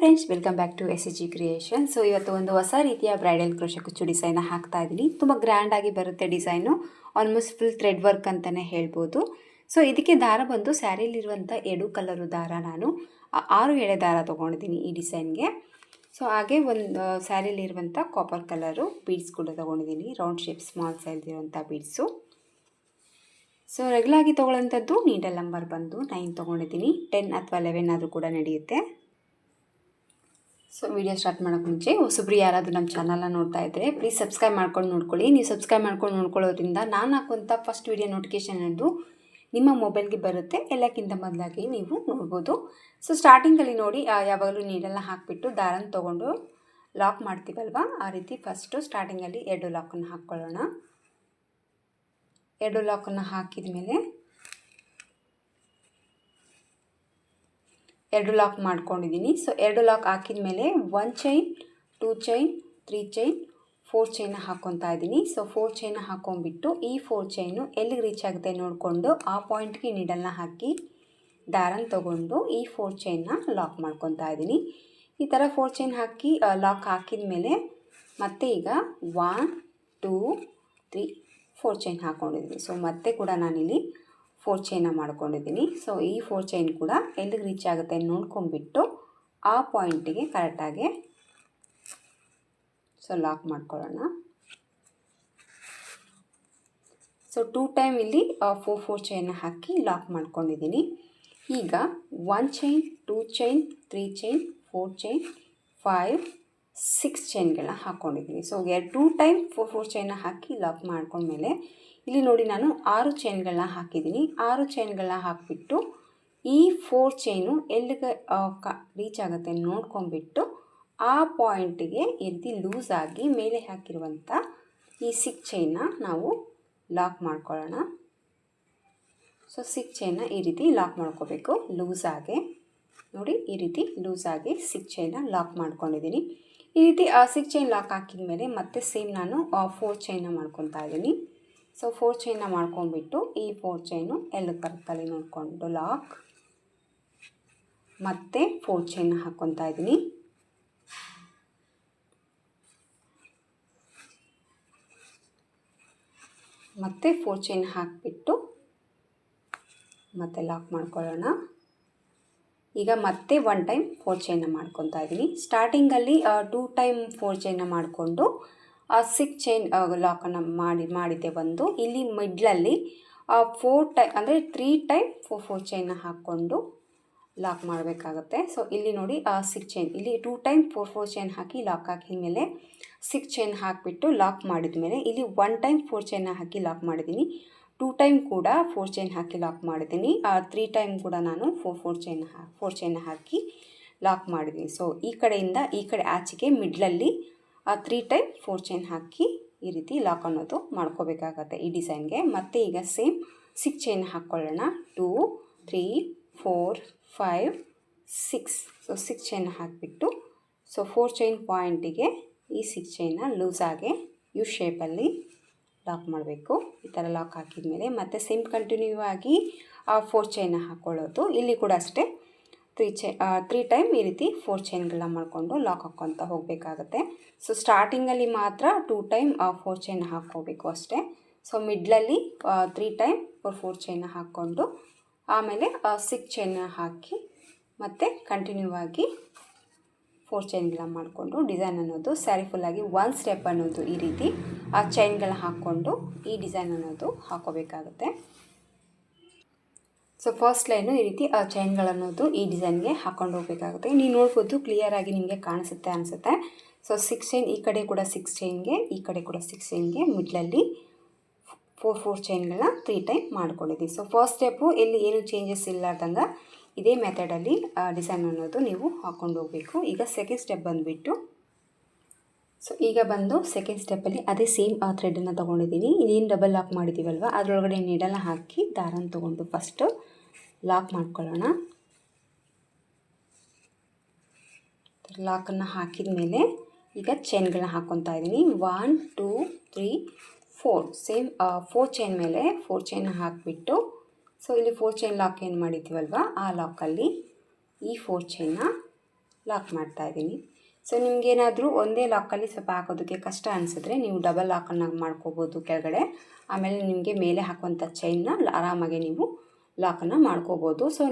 Friends welcome back to S S G creation so ಇವತ್ತು ಒಂದು ಹೊಸ ರೀತಿಯ ಬ್ರೈಡಲ್ ಕ್ರೋಶ ಕುಚ್ಚು ಡಿಸೈನ್ ಹಾಕ್ತಾ ಇದ್ದೀನಿ ತುಂಬ ಗ್ರ್ಯಾಂಡಾಗಿ ಬರುತ್ತೆ design almost full thread work ಅಂತಲೇ ಹೇಳ್ಬೋದು. ಸೊ ಇದಕ್ಕೆ ದಾರ ಬಂದು ಸ್ಯಾರಿಲಿರುವಂಥ ಎರಡು ಕಲರು ದಾರ ನಾನು. ಆರು ಎಳೆ ದಾರ ತೊಗೊಂಡಿದ್ದೀನಿ ಈ ಡಿಸೈನ್ಗೆ ಸೊ ಹಾಗೆ ಒಂದು ಸ್ಯಾರಿಲಿರುವಂಥ ಕಾಪರ್ ಕಲರು ಬೀಡ್ಸ್ ಕೂಡ ತೊಗೊಂಡಿದ್ದೀನಿ. ರೌಂಡ್ ಶೇಪ್ ಸ್ಮಾಲ್ ಸೈಜ್ ಇರುವಂಥ ಬೀಡ್ಸು ಸೊ ರೆಗ್ಯುಲಾಗಿ ತೊಗೊಳ್ಳೋಂಥದ್ದು ನೀಡಲ್ ನಂಬರ್ ಬಂದು ನೈನ್ ತೊಗೊಂಡಿದ್ದೀನಿ. ಟೆನ್ ಅಥವಾ ಲೆವೆನ್ ಆದರೂ ಕೂಡ ನಡೆಯುತ್ತೆ. ಸೊ ವಿಡಿಯೋ ಸ್ಟಾರ್ಟ್ ಮಾಡೋಕ್ಕೆ ಮುಂಚೆ ಹೊಸಬ್ರು ಯಾರಾದರೂ ನಮ್ಮ ಚಾನಲ್ನ ನೋಡ್ತಾ ಇದ್ದರೆ ಪ್ಲೀಸ್ ಸಬ್ಸ್ಕ್ರೈಬ್ ಮಾಡ್ಕೊಂಡು ನೋಡ್ಕೊಳ್ಳಿ. ನೀವು ಸಬ್ಸ್ಕ್ರೈಬ್ ಮಾಡ್ಕೊಂಡು ನೋಡ್ಕೊಳ್ಳೋದ್ರಿಂದ ನಾನು ಹಾಕುವಂಥ ಫಸ್ಟ್ ವಿಡಿಯೋ ನೋಟಿಫಿಕೇಷನ್ ಅದು ನಿಮ್ಮ ಮೊಬೈಲ್ಗೆ ಬರುತ್ತೆ. ಎಲ್ಲಕ್ಕಿಂತ ಮೊದಲಾಗಿ ನೀವು ನೋಡ್ಬೋದು. ಸೊ ಸ್ಟಾರ್ಟಿಂಗಲ್ಲಿ ನೋಡಿ ಯಾವಾಗಲೂ ನೀರೆಲ್ಲ ಹಾಕಿಬಿಟ್ಟು ದಾರನ ತೊಗೊಂಡು ಲಾಕ್ ಮಾಡ್ತೀವಲ್ವಾ? ಆ ರೀತಿ ಫಸ್ಟು ಸ್ಟಾರ್ಟಿಂಗಲ್ಲಿ ಎರಡು ಲಾಕನ್ನು ಹಾಕ್ಕೊಳ್ಳೋಣ. ಎರಡು ಲಾಕನ್ನು ಹಾಕಿದ ಮೇಲೆ ಎರಡು ಲಾಕ್ ಮಾಡ್ಕೊಂಡಿದ್ದೀನಿ ಸೊ ಎರಡು ಲಾಕ್ ಹಾಕಿದ ಮೇಲೆ one chain two chain three chain four ಚೈನ ಹಾಕ್ಕೊತಾ ಇದ್ದೀನಿ ಸೊ ಫೋರ್ ಚೈನ ಹಾಕೊಂಡ್ಬಿಟ್ಟು ಈ ಫೋರ್ ಚೈನು ಎಲ್ಲಿಗೆ ರೀಚ್ ಆಗುತ್ತೆ ನೋಡಿಕೊಂಡು ಆ ಪಾಯಿಂಟ್ಗೆ ನೀಡಲ್ನ ಹಾಕಿ ದಾರನ ತೊಗೊಂಡು ಈ ಫೋರ್ ಚೈನ್ನ ಲಾಕ್ ಮಾಡ್ಕೊತಾ ಇದ್ದೀನಿ ಈ ಥರ ಫೋರ್ ಚೈನ್ ಹಾಕಿ ಲಾಕ್ ಹಾಕಿದ ಮೇಲೆ ಮತ್ತೆ ಈಗ one two three four chain ಹಾಕ್ಕೊಂಡಿದ್ದೀನಿ ಸೊ ಮತ್ತೆ ಕೂಡ ನಾನಿಲ್ಲಿ ಫೋರ್ ಚೈನ ಮಾಡ್ಕೊಂಡಿದ್ದೀನಿ. ಸೊ ಈ ಫೋರ್ ಚೈನ್ ಕೂಡ ಎಲ್ಲಿಗೆ ರೀಚ್ ಆಗುತ್ತೆ ನೋಡ್ಕೊಂಡ್ಬಿಟ್ಟು ಆ ಪಾಯಿಂಟಿಗೆ ಕರೆಕ್ಟಾಗಿ ಸೊ ಲಾಕ್ ಮಾಡ್ಕೊಳ್ಳೋಣ. ಸೊ ಟೂ ಟೈಮ್ ಇಲ್ಲಿ ಫೋರ್ ಫೋರ್ ಚೈನ ಹಾಕಿ ಲಾಕ್ ಮಾಡ್ಕೊಂಡಿದ್ದೀನಿ. ಈಗ one chain two chain three chain four chain five six ಚೈನ್ಗಳನ್ನ ಹಾಕ್ಕೊಂಡಿದ್ದೀನಿ ಸೊ ಎರಡು ಟೂ ಟೈಮ್ ಫೋರ್ ಫೋರ್ ಚೈನ್ನ ಹಾಕಿ ಲಾಕ್ ಮಾಡ್ಕೊಂಡ್ಮೇಲೆ ಇಲ್ಲಿ ನೋಡಿ ನಾನು ಆರು ಚೈನ್ಗಳನ್ನ ಹಾಕಿದ್ದೀನಿ. ಆರು ಚೈನ್ಗಳನ್ನ ಹಾಕಿಬಿಟ್ಟು ಈ ಫೋರ್ ಚೈನು ಎಲ್ಲಿಗೆ ಕ ರೀಚ್ ಆಗುತ್ತೆ ನೋಡ್ಕೊಂಬಿಟ್ಟು ಆ ಪಾಯಿಂಟಿಗೆ ಎದ್ದು ಲೂಸ್ ಆಗಿ ಮೇಲೆ ಹಾಕಿರುವಂಥ ಈ ಸಿಕ್ ಚೈನ್ನ ನಾವು ಲಾಕ್ ಮಾಡ್ಕೊಳ್ಳೋಣ. ಸೊ ಸಿಕ್ ಚೈನ್ನ ಈ ರೀತಿ ಲಾಕ್ ಮಾಡ್ಕೋಬೇಕು. ಲೂಸಾಗೆ ನೋಡಿ ಈ ರೀತಿ ಲೂಸಾಗಿ ಸಿಕ್ ಚೈನ್ನ ಲಾಕ್ ಮಾಡ್ಕೊಂಡಿದ್ದೀನಿ. ಈ ರೀತಿ, ಆ ಸಿಕ್ ಚೈನ್ ಲಾಕ್ ಹಾಕಿದ ಮೇಲೆ ಮತ್ತೆ ಸೇಮ್ ನಾನು ಫೋರ್ ಚೈನ್ನ ಮಾಡ್ಕೊತಾ ಇದ್ದೀನಿ. ಸೊ ಫೋರ್ ಚೈನ್ನ ಮಾಡ್ಕೊಂಡ್ಬಿಟ್ಟು, ಈ ಫೋರ್ ಚೈನು ಎಲ್ಲ ಕರ್ತಲ್ಲಿ ನೋಡಿಕೊಂಡು ಲಾಕ್ ಮತ್ತೆ ಫೋರ್ ಚೈನ್ನ ಹಾಕ್ಕೊತಾ ಇದ್ದೀನಿ. ಮತ್ತೆ ಫೋರ್ ಚೈನ್ ಹಾಕಿಬಿಟ್ಟು, ಮತ್ತೆ ಲಾಕ್ ಮಾಡ್ಕೊಳ್ಳೋಣ. ಈಗ ಮತ್ತೆ ಒನ್ ಟೈಮ್ ಫೋರ್ ಚೈನ ಮಾಡ್ಕೊತಾ ಇದ್ದೀನಿ ಸ್ಟಾರ್ಟಿಂಗಲ್ಲಿ ಟೂ ಟೈಮ್ ಫೋರ್ ಚೈನ ಮಾಡಿಕೊಂಡು ಸಿಕ್ಸ್ ಚೈನ್ ಲಾಕನ್ನು ಮಾಡಿ ಮಾಡಿದ್ದೆ ಒಂದು ಇಲ್ಲಿ ಮಿಡ್ಲಲ್ಲಿ ಫೋರ್ ಟೈ ಅಂದರೆ ತ್ರೀ ಟೈಮ್ ಫೋರ್ ಫೋರ್ ಚೈನ ಹಾಕ್ಕೊಂಡು ಲಾಕ್ ಮಾಡಬೇಕಾಗುತ್ತೆ. ಸೊ ಇಲ್ಲಿ ನೋಡಿ ಸಿಕ್ಸ್ ಚೈನ್ ಇಲ್ಲಿ two time four four chain ಹಾಕಿ ಲಾಕ್ ಹಾಕಿದ ಮೇಲೆ ಸಿಕ್ಸ್ ಚೈನ್ ಹಾಕಿಬಿಟ್ಟು ಲಾಕ್ ಮಾಡಿದ ಮೇಲೆ ಇಲ್ಲಿ ಒನ್ ಟೈಮ್ ಫೋರ್ ಚೈನ ಹಾಕಿ ಲಾಕ್ ಮಾಡಿದ್ದೀನಿ ಟೂ ಟೈಮ್ ಕೂಡ ಫೋರ್ ಚೈನ್ ಹಾಕಿ ಲಾಕ್ ಮಾಡಿದ್ದೀನಿ. ತ್ರೀ ಟೈಮ್ ಕೂಡ ನಾನು four four chain four chain ಹಾಕಿ ಲಾಕ್ ಮಾಡಿದ್ದೀನಿ. ಸೊ ಈ ಕಡೆಯಿಂದ ಈ ಕಡೆ ಆಚೆಗೆ ಮಿಡ್ಲಲ್ಲಿ ತ್ರೀ ಟೈಮ್ ಫೋರ್ ಚೈನ್ ಹಾಕಿ ಈ ರೀತಿ ಲಾಕ್ ಅನ್ನೋದು ಮಾಡ್ಕೋಬೇಕಾಗತ್ತೆ ಈ ಡಿಸೈನ್ಗೆ. ಮತ್ತು ಈಗ ಸೇಮ್ ಸಿಕ್ಸ್ ಚೈನ್ ಹಾಕ್ಕೊಳ್ಳೋಣ two three four five six so six chain ಹಾಕಿಬಿಟ್ಟು ಸೊ ಫೋರ್ ಚೈನ್ ಪಾಯಿಂಟಿಗೆ ಈ ಸಿಕ್ಸ್ ಚೈನ ಲೂಸಾಗೆ ಯು ಶೇಪಲ್ಲಿ ಲಾಕ್ ಮಾಡಬೇಕು. ಈ ಥರ ಲಾಕ್ ಹಾಕಿದ ಮೇಲೆ ಮತ್ತೆ ಸೇಮ್ ಕಂಟಿನ್ಯೂ ಆಗಿ ಫೋರ್ ಚೈನ ಹಾಕ್ಕೊಳ್ಳೋದು ಇಲ್ಲಿ ಕೂಡ ಅಷ್ಟೇ. ತ್ರೀ ಚೈ ತ್ರೀ ಟೈಮ್ ಈ ರೀತಿ ಫೋರ್ ಚೈನ್ಗಳನ್ನ ಮಾಡಿಕೊಂಡು ಲಾಕ್ ಹಾಕ್ಕೊತ ಹೋಗಬೇಕಾಗತ್ತೆ. ಸೊ ಸ್ಟಾರ್ಟಿಂಗಲ್ಲಿ ಮಾತ್ರ ಟೂ ಟೈಮ್ ಫೋರ್ ಚೈನ್ ಹಾಕ್ಕೋಬೇಕು ಅಷ್ಟೇ. ಸೊ ಮಿಡ್ಲಲ್ಲಿ ತ್ರೀ ಟೈಮ್ ಫೋರ್ ಫೋರ್ ಚೈನ ಹಾಕ್ಕೊಂಡು, ಆಮೇಲೆ ಸಿಕ್ಸ್ ಚೈನ ಹಾಕಿ ಮತ್ತು ಕಂಟಿನ್ಯೂ ಆಗಿ ಫೋರ್ ಚೈನ್ಗಳನ್ನ ಮಾಡಿಕೊಂಡು ಡಿಸೈನ್ ಅನ್ನೋದು ಸ್ಯಾರಿ ಫುಲ್ಲಾಗಿ ಒನ್ ಸ್ಟೆಪ್ ಅನ್ನೋದು ಈ ರೀತಿ ಆ ಚೈನ್ಗಳನ್ನ ಹಾಕ್ಕೊಂಡು ಈ ಡಿಸೈನ್ ಅನ್ನೋದು ಹಾಕೋಬೇಕಾಗುತ್ತೆ. ಸೊ ಫಸ್ಟ್ ಲೈನು ಈ ರೀತಿ ಆ ಚೈನ್ಗಳನ್ನೋದು ಈ ಡಿಸೈನ್ಗೆ ಹಾಕೊಂಡು ಹೋಗಬೇಕಾಗುತ್ತೆ. ನೀವು ನೋಡ್ಬೋದು ಕ್ಲಿಯರಾಗಿ ನಿಮಗೆ ಕಾಣಿಸುತ್ತೆ ಅನಿಸುತ್ತೆ. ಸೊ ಸಿಕ್ಸ್ ಚೈನ್ ಈ ಕಡೆ ಕೂಡ ಸಿಕ್ಸ್ ಚೈನ್ಗೆ ಈ ಕಡೆ ಕೂಡ ಸಿಕ್ಸ್ ಚೈನ್ಗೆ ಮಿಡ್ಲಲ್ಲಿ ಫೋರ್ ಫೋರ್ ಚೈನ್ಗಳನ್ನ ತ್ರೀ ಟೈಮ್ ಮಾಡ್ಕೊಂಡಿದ್ದೀವಿ. ಸೊ ಫಸ್ಟ್ ಸ್ಟೆಪ್ಪು ಇಲ್ಲಿ ಏನು ಚೇಂಜಸ್ ಇಲ್ಲಾರ್ದಂಗೆ ಇದೇ ಮೆಥಡಲ್ಲಿ ಡಿಸೈನ್ ಅನ್ನೋದು ನೀವು ಹಾಕ್ಕೊಂಡು ಹೋಗಬೇಕು. ಈಗ ಸೆಕೆಂಡ್ ಸ್ಟೆಪ್ ಬಂದುಬಿಟ್ಟು ಸೊ ಈಗ ಬಂದು ಸೆಕೆಂಡ್ ಸ್ಟೆಪ್ಪಲ್ಲಿ ಅದೇ ಸೇಮ್ ಆ ಥ್ರೆಡನ್ನು ತೊಗೊಂಡಿದ್ದೀನಿ. ಇದೇನು ಡಬಲ್ ಲಾಕ್ ಮಾಡಿದ್ದೀವಲ್ವ ಅದರೊಳಗಡೆ ನೀಡಲ್ಲ ಹಾಕಿ, ದಾರನ ತೊಗೊಂಡು ಫಸ್ಟು ಲಾಕ್ ಮಾಡ್ಕೊಳ್ಳೋಣ. ಲಾಕನ್ನು ಹಾಕಿದ ಮೇಲೆ ಈಗ ಚೈನ್ಗಳನ್ನ ಹಾಕ್ಕೊತಾ ಇದ್ದೀನಿ. One two three four same four chain ಮೇಲೆ ಫೋರ್ ಚೈನ್ ಹಾಕಿಬಿಟ್ಟು ಸೊ ಇಲ್ಲಿ ಫೋರ್ ಚೈನ್ ಲಾಕ್ ಏನು ಮಾಡಿದ್ದೀವಲ್ವ ಆ ಲಾಕಲ್ಲಿ ಈ ಫೋರ್ ಚೈನ್ನ ಲಾಕ್ ಮಾಡ್ತಾ ಇದ್ದೀನಿ. ಸೊ ನಿಮಗೇನಾದರೂ ಒಂದೇ ಲಾಕಲ್ಲಿ ಸ್ವಲ್ಪ ಹಾಕೋದಕ್ಕೆ ಕಷ್ಟ ಅನಿಸಿದ್ರೆ ನೀವು ಡಬಲ್ ಲಾಕನ್ನು ಮಾಡ್ಕೋಬೋದು ಕೆಳಗಡೆ. ಆಮೇಲೆ ನಿಮಗೆ ಮೇಲೆ ಹಾಕುವಂಥ ಚೈನ್ನ ಆರಾಮಾಗಿ ನೀವು ಲಾಕನ್ನು ಮಾಡ್ಕೋಬೋದು. ಸೊ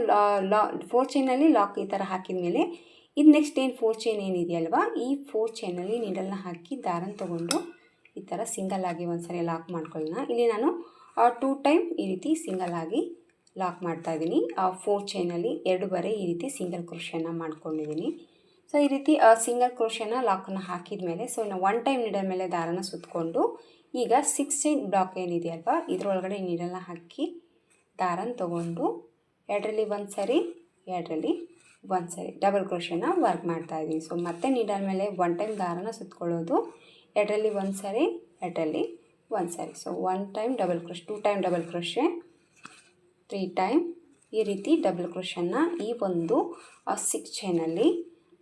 ಲಾ ಫೋರ್ ಚೈನಲ್ಲಿ ಲಾಕ್ ಈ ಥರ ಹಾಕಿದ ಮೇಲೆ ಇದು ನೆಕ್ಸ್ಟ್ ಏನು ಫೋರ್ ಚೈನ್ ಏನಿದೆಯಲ್ವ ಈ ಫೋರ್ ಚೈನಲ್ಲಿ ನೀಡಲ್ನ ಹಾಕಿ ದಾರನ ತೊಗೊಂಡು ಈ ಥರ ಸಿಂಗಲ್ ಆಗಿ ಒಂದ್ಸರಿ ಲಾಕ್ ಮಾಡ್ಕೊಳ್ಳೋಣ ಇಲ್ಲಿ ನಾನು ಟೂ ಟೈಮ್ ಈ ರೀತಿ ಸಿಂಗಲ್ ಆಗಿ ಲಾಕ್ ಮಾಡ್ತಾ ಇದ್ದೀನಿ. ಫೋರ್ ಚೈನಲ್ಲಿ ಎರಡು ಬರೆ ಈ ರೀತಿ ಸಿಂಗಲ್ ಕ್ರೋಶನ ಮಾಡ್ಕೊಂಡಿದ್ದೀನಿ. ಸೊ ಈ ರೀತಿ ಸಿಂಗಲ್ ಕ್ರೋಶನ ಲಾಕನ್ನು ಹಾಕಿದ ಮೇಲೆ ಸೊ ಇನ್ನು ಒನ್ ಟೈಮ್ ನೀಡಲ್ ಮೇಲೆ ದಾರನ ಸುತ್ತಕೊಂಡು ಈಗ ಸಿಕ್ಸ್ ಚೈನ್ ಬ್ಲಾಕ್ ಏನಿದೆಯಲ್ವಾ ಇದರೊಳಗಡೆ ನೀಡಲ್ನ ಹಾಕಿ ದಾರನ ತೊಗೊಂಡು, ಎರಡರಲ್ಲಿ ಒಂದು ಸರಿ, ಎರಡರಲ್ಲಿ ಒಂದು ಸರಿ ಡಬಲ್ ಕ್ರೋಶನ ವರ್ಕ್ ಮಾಡ್ತಾ ಇದ್ದೀನಿ. ಸೊ ಮತ್ತೆ ನೀಡಲ್ ಮೇಲೆ ಒನ್ ಟೈಮ್ ದಾರನ ಸುತ್ತಕೊಳ್ಳೋದು ಎರಡರಲ್ಲಿ ಒಂದು ಸರಿ, ಎರಡರಲ್ಲಿ ಒಂದು ಸಾರಿ so one time double crochet two time double crochet three time ಈ ರೀತಿ ಡಬಲ್ ಕ್ರೋಶನ್ನು ಈ ಒಂದು ಸಿಕ್ಸ್ ಚೈನಲ್ಲಿ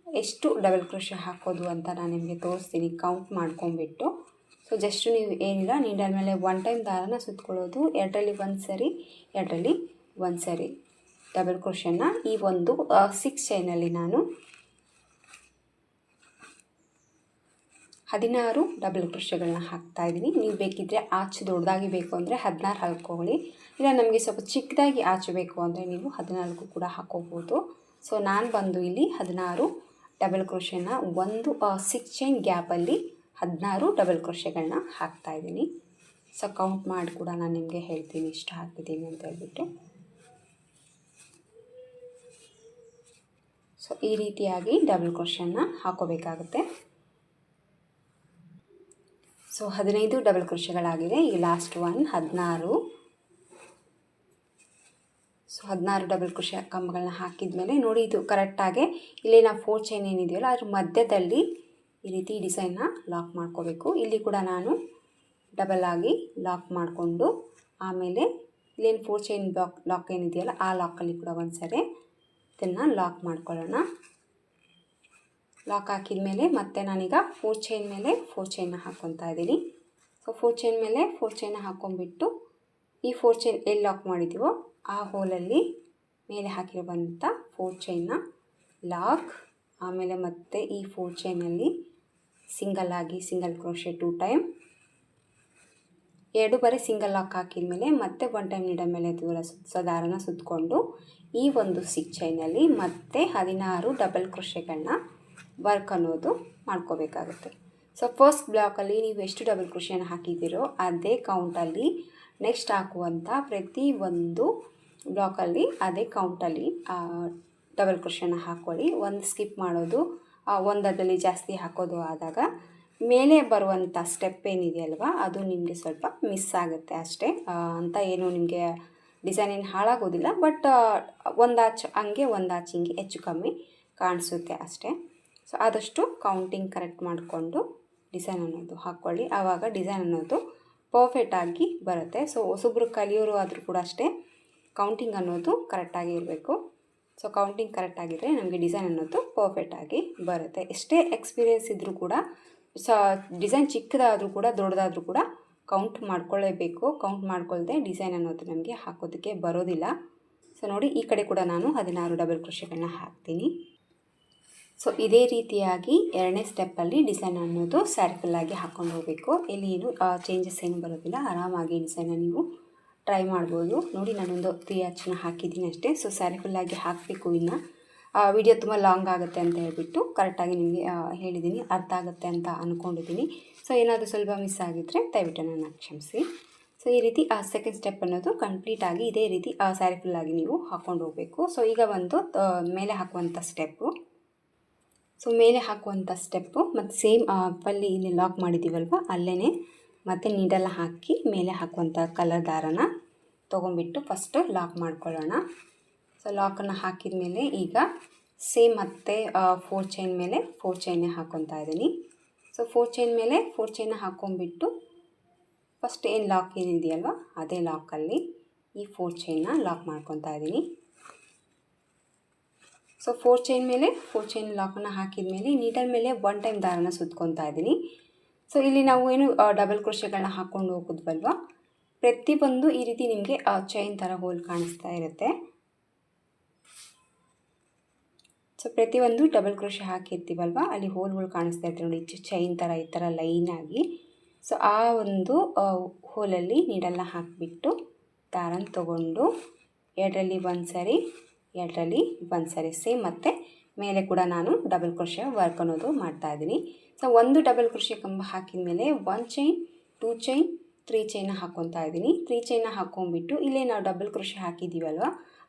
ಎಷ್ಟು ಡಬಲ್ ಕ್ರೋಶ ಹಾಕೋದು ಅಂತ ನಾನು ನಿಮಗೆ ತೋರಿಸ್ತೀನಿ. ಕೌಂಟ್ ಮಾಡ್ಕೊಂಬಿಟ್ಟು ಸೊ ಜಸ್ಟ್ ನೀವು ಏನಿಲ್ಲ ನೀಡಲ್ ಮೇಲೆ ಒನ್ ಟೈಮ್ ದಾರನ ಸುತ್ತಕೊಳ್ಳೋದು ಎರಡರಲ್ಲಿ ಒಂದು ಸರಿ ಎರಡರಲ್ಲಿ ಒಂದು ಸರಿ ಡಬಲ್ ಕ್ರೋಶನ್ನ ಈ ಒಂದು ಸಿಕ್ಸ್ ಚೈನಲ್ಲಿ ನಾನು ಹದಿನಾರು ಡಬಲ್ ಕ್ರೋಶಗಳನ್ನ ಹಾಕ್ತಾ ಇದ್ದೀನಿ. ನೀವು ಬೇಕಿದ್ದರೆ ಆಚೆ ದೊಡ್ಡದಾಗಿ ಬೇಕು ಅಂದರೆ ಹದಿನಾರು ಹಾಕ್ಕೊಳ್ಳಿ. ಇಲ್ಲ, ನಮಗೆ ಸ್ವಲ್ಪ ಚಿಕ್ಕದಾಗಿ ಆಚು ಬೇಕು ಅಂದರೆ ನೀವು ಹದಿನಾಲ್ಕು ಕೂಡ ಹಾಕ್ಕೋಬೋದು. ಸೊ ನಾನು ಬಂದು ಇಲ್ಲಿ ಹದಿನಾರು ಡಬಲ್ ಕ್ರೋಶನ ಒಂದು ಸಿಕ್ಸ್ ಚೈನ್ ಗ್ಯಾಪಲ್ಲಿ ಹದಿನಾರು ಡಬಲ್ ಕ್ರೋಶೆಗಳನ್ನ ಹಾಕ್ತಾ ಇದ್ದೀನಿ. ಸೊ ಕೌಂಟ್ ಮಾಡಿ ಕೂಡ ನಾನು ನಿಮಗೆ ಹೇಳ್ತೀನಿ ಇಷ್ಟು ಹಾಕಿದ್ದೀನಿ ಅಂತ ಹೇಳ್ಬಿಟ್ಟು. ಸೊ ಈ ರೀತಿಯಾಗಿ ಡಬಲ್ ಕ್ರೋಶನ್ನ ಹಾಕೋಬೇಕಾಗುತ್ತೆ ಸೊ ಹದಿನೈದು ಡಬಲ್ ಕ್ರೋಶಗಳಾಗಿದೆ ಈಗ ಲಾಸ್ಟ್ ಒನ್ ಹದಿನಾರು. ಸೊ ಹದಿನಾರು ಡಬಲ್ ಕೃಷಿ ಕಂಬಗಳನ್ನ ಹಾಕಿದ ಮೇಲೆ ನೋಡಿ, ಇದು ಕರೆಕ್ಟಾಗಿ ಇಲ್ಲಿ ನಾವು ಫೋರ್ ಚೈನ್ ಏನಿದೆಯಲ್ಲ, ಅದ್ರ ಮಧ್ಯದಲ್ಲಿ ಈ ರೀತಿ ಡಿಸೈನ್ನ ಲಾಕ್ ಮಾಡ್ಕೋಬೇಕು. ಇಲ್ಲಿ ಕೂಡ ನಾನು ಡಬಲ್ ಆಗಿ ಲಾಕ್ ಮಾಡಿಕೊಂಡು, ಆಮೇಲೆ ಇಲ್ಲೇನು ಫೋರ್ ಚೈನ್ ಬ್ಲಾಕ್ ಲಾಕ್ ಏನಿದೆಯಲ್ಲ, ಆ ಲಾಕಲ್ಲಿ ಕೂಡ ಒಂದು ಸರಿ ಇದನ್ನು ಲಾಕ್ ಮಾಡ್ಕೊಳ್ಳೋಣ. ಲಾಕ್ ಹಾಕಿದ ಮೇಲೆ ಮತ್ತೆ ನಾನೀಗ ಫೋರ್ ಚೈನ್ ಮೇಲೆ ಫೋರ್ ಚೈನ್ನ ಹಾಕ್ಕೊತಾ ಇದ್ದೀನಿ. ಸೊ ಫೋರ್ ಚೈನ್ ಮೇಲೆ ಫೋರ್ ಚೈನ್ನ ಹಾಕ್ಕೊಂಡ್ಬಿಟ್ಟು ಈ ಫೋರ್ ಚೈನ್ ಎಲ್ಲಿ ಲಾಕ್ ಮಾಡಿದ್ದೀವೋ ಆ ಹೋಲಲ್ಲಿ ಮೇಲೆ ಹಾಕಿರುವಂಥ ಫೋರ್ ಚೈನ್ನ ಲಾಕ್ ಆಮೇಲೆ ಮತ್ತೆ ಈ ಫೋರ್ ಚೈನಲ್ಲಿ ಸಿಂಗಲ್ ಆಗಿ ಸಿಂಗಲ್ ಕ್ರೋಶೆ ಟೂ ಟೈಮ್ ಎರಡು ಬಾರಿ ಸಿಂಗಲ್ ಲಾಕ್ ಹಾಕಿದ ಮೇಲೆ ಮತ್ತೆ ಒನ್ ಟೈಮ್ ನೀಡ ಮೇಲೆ ದೂರ ಸುತ್ತ ಸುತ್ತಕೊಂಡು ಈ ಒಂದು ಸಿಕ್ ಚೈನಲ್ಲಿ ಮತ್ತೆ ಹದಿನಾರು ಡಬಲ್ ಕ್ರೋಶೆಗಳನ್ನ ವರ್ಕ್ ಅನ್ನೋದು ಮಾಡ್ಕೋಬೇಕಾಗುತ್ತೆ. ಸೊ ಫಸ್ಟ್ ಬ್ಲಾಕಲ್ಲಿ ನೀವು ಎಷ್ಟು ಡಬಲ್ ಕ್ರೋಶೆನ ಹಾಕಿದ್ದೀರೋ ಅದೇ ಕೌಂಟಲ್ಲಿ ನೆಕ್ಸ್ಟ್ ಹಾಕುವಂಥ ಪ್ರತಿ ಒಂದು ಬ್ಲಾಕಲ್ಲಿ ಅದೇ ಕೌಂಟಲ್ಲಿ ಡಬಲ್ ಕ್ರೋಶನ ಹಾಕ್ಕೊಳ್ಳಿ ಒಂದು ಸ್ಕಿಪ್ ಮಾಡೋದು ಒಂದರಲ್ಲಿ ಜಾಸ್ತಿ ಹಾಕೋದು ಆದಾಗ ಮೇಲೆ ಬರುವಂಥ ಸ್ಟೆಪ್ ಏನಿದೆಯಲ್ವ, ಅದು ನಿಮಗೆ ಸ್ವಲ್ಪ ಮಿಸ್ ಆಗುತ್ತೆ ಅಷ್ಟೇ. ಅಂತ ಏನು ನಿಮಗೆ ಡಿಸೈನ್ ಏನು ಹಾಳಾಗೋದಿಲ್ಲ ಬಟ್ ಒಂದು ಆಚ್, ಹಂಗೆ ಒಂದು ಹಿಂಗೆ ಹೆಚ್ಚು ಕಮ್ಮಿ ಕಾಣಿಸುತ್ತೆ ಅಷ್ಟೇ. ಸೊ ಆದಷ್ಟು ಕೌಂಟಿಂಗ್ ಕರೆಕ್ಟ್ ಮಾಡಿಕೊಂಡು ಡಿಸೈನ್ ಅನ್ನೋದು ಹಾಕ್ಕೊಳ್ಳಿ ಆವಾಗ ಡಿಸೈನ್ ಅನ್ನೋದು ಪರ್ಫೆಕ್ಟಾಗಿ ಬರುತ್ತೆ. ಸೊ ಹೊಸೊಬ್ರು ಕಲಿಯೋರು ಆದರೂ ಕೂಡ ಅಷ್ಟೇ ಕೌಂಟಿಂಗ್ ಅನ್ನೋದು ಕರೆಕ್ಟಾಗಿ ಇರಬೇಕು. ಸೊ ಕೌಂಟಿಂಗ್ ಕರೆಕ್ಟಾಗಿದ್ದರೆ ನಮಗೆ ಡಿಸೈನ್ ಅನ್ನೋದು ಪರ್ಫೆಕ್ಟಾಗಿ ಬರುತ್ತೆ. ಎಷ್ಟೇ ಎಕ್ಸ್ಪೀರಿಯೆನ್ಸ್ ಇದ್ದರೂ ಕೂಡ, ಸ ಡಿಸೈನ್ ಚಿಕ್ಕದಾದರೂ ಕೂಡ, ದೊಡ್ಡದಾದರೂ ಕೂಡ ಕೌಂಟ್ ಮಾಡ್ಕೊಳ್ಳೇಬೇಕು ಕೌಂಟ್ ಮಾಡ್ಕೊಳ್ದೆ ಡಿಸೈನ್ ಅನ್ನೋದು ನಮಗೆ ಹಾಕೋದಕ್ಕೆ ಬರೋದಿಲ್ಲ. ಸೊ ನೋಡಿ ಈ ಕಡೆ ಕೂಡ ನಾನು ಹದಿನಾರು ಡಬಲ್ ಕೃಷಿಗಳನ್ನ ಹಾಕ್ತೀನಿ. ಸೊ ಇದೇ ರೀತಿಯಾಗಿ ಎರಡನೇ ಸ್ಟೆಪ್ಪಲ್ಲಿ ಡಿಸೈನ್ ಅನ್ನೋದು ಸರ್ಕಲ್ ಆಗಿ ಹಾಕ್ಕೊಂಡು ಹೋಗಬೇಕು. ಇಲ್ಲಿ ಏನು ಚೇಂಜಸ್ ಏನು ಬರೋದಿಲ್ಲ. ಆರಾಮಾಗಿ ಡಿಸೈನ ನೀವು ಟ್ರೈ ಮಾಡ್ಬೋದು. ನೋಡಿ, ನಾನೊಂದು ತ್ರೀ ಹಚ್ಚನ್ನ ಹಾಕಿದ್ದೀನಿ ಅಷ್ಟೇ. ಸೊ ಸರ್ಕಲ್ ಆಗಿ ಹಾಕಬೇಕು ಇನ್ನು. ವಿಡಿಯೋ ತುಂಬ ಲಾಂಗ್ ಆಗುತ್ತೆ ಅಂತ ಹೇಳಿಬಿಟ್ಟು ಕರೆಕ್ಟಾಗಿ ನಿಮಗೆ ಹೇಳಿದ್ದೀನಿ ಅರ್ಥ ಆಗುತ್ತೆ ಅಂತ ಅಂದ್ಕೊಂಡಿದ್ದೀನಿ ಸೊ ಏನಾದರೂ ಸ್ವಲ್ಪ ಮಿಸ್ ಆಗಿದ್ದರೆ ದಯವಿಟ್ಟು ನನ್ನ ಕ್ಷಮಿಸಿ. ಸೊ ಈ ರೀತಿ, ಆ ಸೆಕೆಂಡ್ ಸ್ಟೆಪ್ ಅನ್ನೋದು ಕಂಪ್ಲೀಟಾಗಿ ಇದೇ ರೀತಿ ಸ್ಯಾರಿ ಫುಲ್ಲಾಗಿ ನೀವು ಹಾಕ್ಕೊಂಡು ಹೋಗಬೇಕು. ಸೊ ಈಗ ಒಂದು ಮೇಲೆ ಹಾಕುವಂಥ ಸ್ಟೆಪ್ಪು ಸೊ ಮೇಲೆ ಹಾಕುವಂಥ ಸ್ಟೆಪ್ಪು ಮತ್ತು ಸೇಮ್ ಪಲ್ಲಿ ಇಲ್ಲಿ ಲಾಕ್ ಮಾಡಿದ್ದೀವಲ್ವ ಅಲ್ಲೇ ಮತ್ತು ನೀಡೆಲ್ಲ ಹಾಕಿ ಮೇಲೆ ಹಾಕುವಂಥ ಕಲರ್ ದಾರನ ತೊಗೊಂಬಿಟ್ಟು ಫಸ್ಟು ಲಾಕ್ ಮಾಡ್ಕೊಳ್ಳೋಣ. ಸೊ ಲಾಕನ್ನು ಹಾಕಿದ ಮೇಲೆ ಈಗ ಸೇಮ್ ಮತ್ತೆ ಫೋರ್ ಚೈನ್ ಮೇಲೆ ಫೋರ್ ಚೈನೇ ಹಾಕೊತಾ ಇದ್ದೀನಿ. ಸೊ ಫೋರ್ ಚೈನ್ ಮೇಲೆ ಫೋರ್ ಚೈನ ಹಾಕ್ಕೊಂಬಿಟ್ಟು ಫಸ್ಟ್ ಏನು ಲಾಕ್ ಏನಿದೆಯಲ್ವ, ಅದೇ ಲಾಕಲ್ಲಿ ಈ ಫೋರ್ ಚೈನ್ನ ಲಾಕ್ ಮಾಡ್ಕೊತಾ ಇದ್ದೀನಿ. ಸೊ ಫೋರ್ ಚೈನ್ ಮೇಲೆ ಫೋರ್ ಚೈನ್ ಲಾಕನ್ನು ಹಾಕಿದ ಮೇಲೆ ನೀಡಲ್ ಮೇಲೆ ಒನ್ ಟೈಮ್ ದಾರನ ಸುತ್ಕೊತಾ ಇದ್ದೀನಿ. ಸೊ ಇಲ್ಲಿ ನಾವು ಏನು ಡಬಲ್ ಕ್ರೋಶೆಗಳನ್ನ ಹಾಕ್ಕೊಂಡು ಹೋಗೋದ್ವಲ್ವ? ಪ್ರತಿಯೊಂದು ಈ ರೀತಿ ನಿಮಗೆ ಚೈನ್ ಥರ ಹೋಲ್ ಕಾಣಿಸ್ತಾ ಇರುತ್ತೆ. ಸೊ ಪ್ರತಿಯೊಂದು ಡಬಲ್ ಕ್ರೋಶೆ ಹಾಕಿರ್ತೀವಲ್ವ? ಅಲ್ಲಿ ಹೋಲ್ಗಳು ಕಾಣಿಸ್ತಾ ಇರ್ತವೆ ನೋಡಿ ಚೈನ್ ಥರ ಈ ಥರ ಲೈನಾಗಿ ಸೊ ಆ ಒಂದು ಹೋಲಲ್ಲಿ ನೀಡಲ್ಲ ಹಾಕಿಬಿಟ್ಟು, ದಾರನ ತಗೊಂಡು, ಎರಡರಲ್ಲಿ ಒಂದು ಸರಿ ಎರಡರಲ್ಲಿ ಒಂದು ಸರಿ ಸೇಮ್ ಮತ್ತು ಮೇಲೆ ಕೂಡ ನಾನು ಡಬಲ್ ಕ್ರೋಶೆ ವರ್ಕ್ ಅನ್ನೋದು ಮಾಡ್ತಾ ಇದ್ದೀನಿ. ಸೊ ಒಂದು ಡಬಲ್ ಕ್ರೋಶೆ ಕಂಬ ಹಾಕಿದ ಮೇಲೆ one chain two chain three ಚೈನ ಹಾಕ್ಕೊತಾ ಇದ್ದೀನಿ. ತ್ರೀ ಚೈನ ಹಾಕ್ಕೊಂಬಿಟ್ಟು ಇಲ್ಲೇ ನಾವು ಡಬಲ್ ಕ್ರೋಶೆ ಹಾಕಿದ್ದೀವಲ್ವ?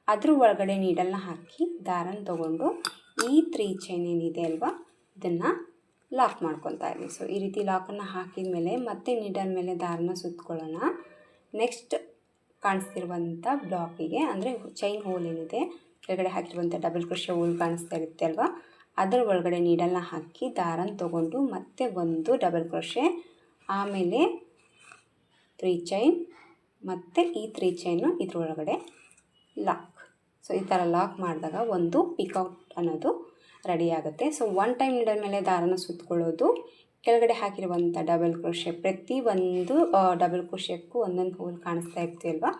ಅದ್ರ ಒಳಗಡೆ ನೀಡಲ್ನ ಹಾಕಿ ದಾರನ ತೊಗೊಂಡು ಈ ತ್ರೀ ಚೈನ್ ಏನಿದೆ ಅಲ್ವಾ, ಇದನ್ನು ಲಾಕ್ ಮಾಡ್ಕೊತಾ ಇದ್ದೀನಿ. ಸೊ ಈ ರೀತಿ ಲಾಕನ್ನು ಹಾಕಿದ ಮೇಲೆ ಮತ್ತೆ ನೀಡಲ್ ಮೇಲೆ ದಾರನ ಸುತ್ತಕೊಳ್ಳೋಣ ನೆಕ್ಸ್ಟ್ ಕಾಣಿಸ್ತಿರುವಂಥ ಬ್ಲಾಕಿಗೆ ಅಂದರೆ ಚೈನ್ ಹೋಲ್ ಏನಿದೆ ಕೆಳಗಡೆ ಹಾಕಿರುವಂಥ ಡಬಲ್ ಕ್ರೋಶ ಹೂಲ್ ಕಾಣಿಸ್ತಾ ಇರುತ್ತೆ ಅಲ್ವಾ? ಅದರ ಒಳಗಡೆ ನೀಡಲ್ನ ಹಾಕಿ ದಾರನ ತೊಗೊಂಡು ಮತ್ತೆ ಒಂದು ಡಬಲ್ ಕ್ರೋಶೆ ಆಮೇಲೆ ತ್ರೀ ಚೈನ್ ಮತ್ತು ಈ ತ್ರೀ ಚೈನು ಇದ್ರೊಳಗಡೆ ಲಾಕ್ ಸೊ ಈ ಥರ ಲಾಕ್ ಮಾಡಿದಾಗ ಒಂದು ಪಿಕೌಟ್ ಅನ್ನೋದು ರೆಡಿ ಆಗುತ್ತೆ. ಸೊ ಒನ್ ಟೈಮ್ ನೀಡಲ್ ಮೇಲೆ ದಾರನ ಸುತ್ತಕೊಳ್ಳೋದು ಕೆಳಗಡೆ ಹಾಕಿರುವಂಥ ಡಬಲ್ ಕ್ರೋಶೆ ಪ್ರತಿ ಒಂದು ಡಬಲ್ ಕ್ರೋಶೆಕ್ಕೂ ಒಂದೊಂದು ಹೋಲ್ ಕಾಣಿಸ್ತಾ ಇರ್ತೀವಲ್ವ